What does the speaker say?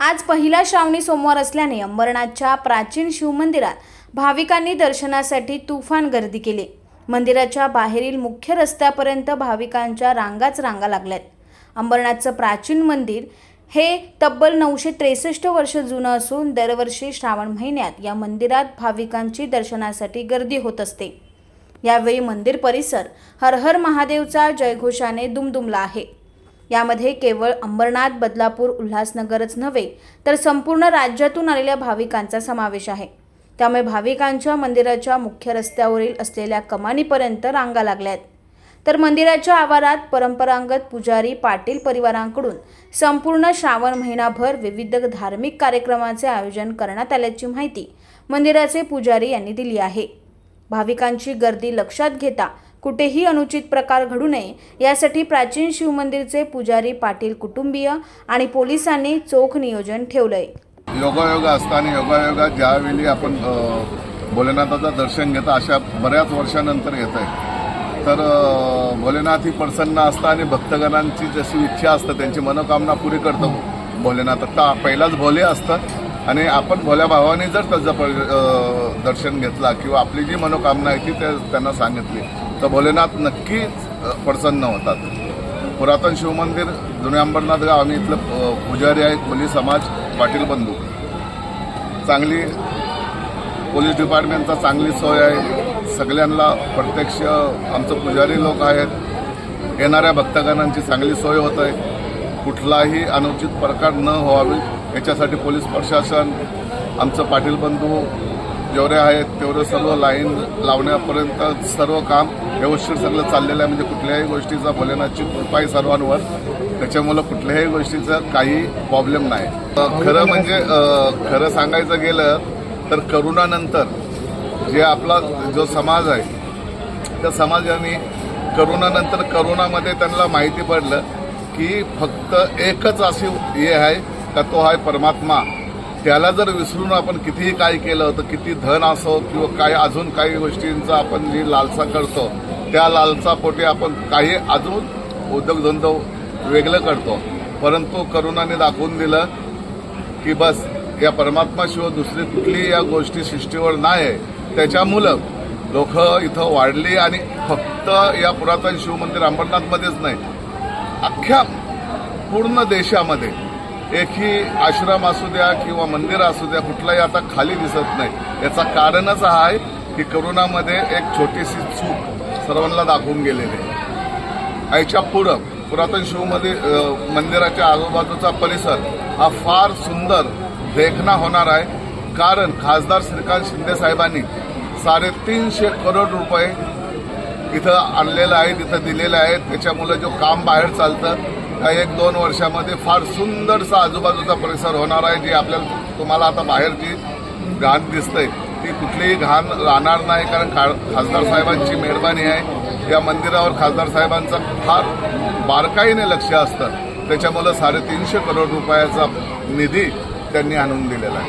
आज पहिला श्रावणी सोमवार असल्याने अंबरनाथच्या प्राचीन शिवमंदिरात भाविकांनी दर्शनासाठी तुफान गर्दी केली. मंदिराच्या बाहेरील मुख्य रस्त्यापर्यंत भाविकांच्या रांगाच रांगा लागल्यात. अंबरनाथचं प्राचीन मंदिर हे तब्बल नऊशे त्रेसष्ट वर्ष जुनं असून दरवर्षी श्रावण महिन्यात या मंदिरात भाविकांची दर्शनासाठी गर्दी होत असते. यावेळी मंदिर परिसर हर हर महादेवचा जयघोषाने दुमदुमला आहे. यामध्ये केवळ अंबरनाथ बदलापूर उल्हासनगरच नव्हे तर संपूर्ण राज्यातून आलेल्या भाविकांचा समावेश आहे. त्यामुळे भाविकांच्या मंदिराच्या मुख्य रस्त्यावरील असलेल्या कमानीपर्यंत रांगा लागल्या आहेत. तर मंदिराच्या आवारात परंपरागत पुजारी पाटील परिवारांकडून संपूर्ण श्रावण महिनाभर विविध धार्मिक कार्यक्रमाचे आयोजन करण्यात आल्याची माहिती मंदिराचे पुजारी यांनी दिली आहे. भाविकांची गर्दी लक्षात घेता कुठेही अनुचित प्रकार घडू नये यासाठी प्राचीन शिवमंदिरचे पुजारी पाटील कुटुंबीय आणि पोलिसांनी चोख नियोजन ठेवलंय. योगायोग असताना योगायोगात ज्यावेळी आपण भोलेनाथाचं दर्शन घेता अशा बऱ्याच वर्षानंतर येत आहे तर भोलेनाथ ही प्रसन्न असतं आणि भक्तगणांची जशी इच्छा असतं त्यांची मनोकामना पुरी करतो. भोलेनाथ आता पहिलाच भोले असतं आणि आपण भोल्या भावाने जर त्याचं दर्शन घेतला किंवा आपली जी मनोकामना आहे ती त्यांना सांगितली. तर भोलेनाथ नक्कीच प्रसन्न होतात. पुरातन शिवमंदिर जुने अंबरनाथ गाव आम्ही इथलं पुजारी आहेत मुली समाज पाटील बंधू. चांगली पोलीस डिपार्टमेंटचा चांगली सोय आहे. सगळ्यांना प्रत्यक्ष आमचं पुजारी लोक आहेत. येणाऱ्या भक्तगणांची चांगली सोय होत आहे. कुठलाही अनुचित प्रकार न व्हावी याच्यासाठी पोलीस प्रशासन आमचं पाटील बंधू जेवढे आहेत तेवढं सर्व लाईन लावण्यापर्यंत सर्व काम व्यवस्थित सगळं चाललेलं आहे. म्हणजे कुठल्याही गोष्टीचा भोलेनाथची कृपा आहे सर्वांवर. त्याच्यामुळं कुठल्याही गोष्टीचा काही प्रॉब्लेम नाही. खरं म्हणजे खरं सांगायचं गेलं तर करोनानंतर जे आपला जो समाज आहे त्या समाजाने करोनानंतर करोनामध्ये त्यांना माहिती पडलं की फक्त एकच अशी हे आहे का तो आहे परमात्मा. त्याला जर विसरून आपण कितीही काय केलं तर किती धन असो किंवा काय अजून काही गोष्टींचा आपण जी लालसा करतो त्या लालसापोटी आपण काही अजून उद्योगधंदो वेगळं करतो. परंतु करोनाने दाखवून दिलं की बस या परमात्माशिवाय दुसरी कुठली या गोष्टी सृष्टीवर नाही आहे त्याच्यामुळं लोक इथं वाढली आणि फक्त या पुरातन शिवमंदिर अंबरनाथमध्येच नाही अख्ख्या पूर्ण देशामध्ये एकही आश्रम असू द्या किंवा मंदिर असू द्या कुठलाही आता खाली दिसत नाही. याचा कारणच हा आहे की करोनामध्ये एक छोटीशी चूक सर्वांना दाखवून गेलेली आहे. याच्या पुढं पुरातन शिवमध्ये मंदिराच्या आजूबाजूचा परिसर हा फार सुंदर देखणा होणार आहे. कारण खासदार श्रीकांत शिंदे साहेबांनी साडेतीनशे करोड रुपये इथं आणलेलं आहे तिथं दिलेलं आहे. त्याच्यामुळे जो काम बाहेर चालतं एक दोन वर्षामध्ये फार सुंदरसा आजूबाजूचा परिसर होणार आहे जी आपल्याला तुम्हाला आता बाहेरची घाण दिसतंय. ती कुठलीही घाण राहणार नाही कारण खा- खासदार साहेबांची मेहरबानी आहे. या मंदिरावर खासदार साहेबांचं फार बारकाईने लक्ष असतं. त्याच्यामुळं साडेतीनशे करोड रुपयाचा निधी त्यांनी आणून दिलेला आहे.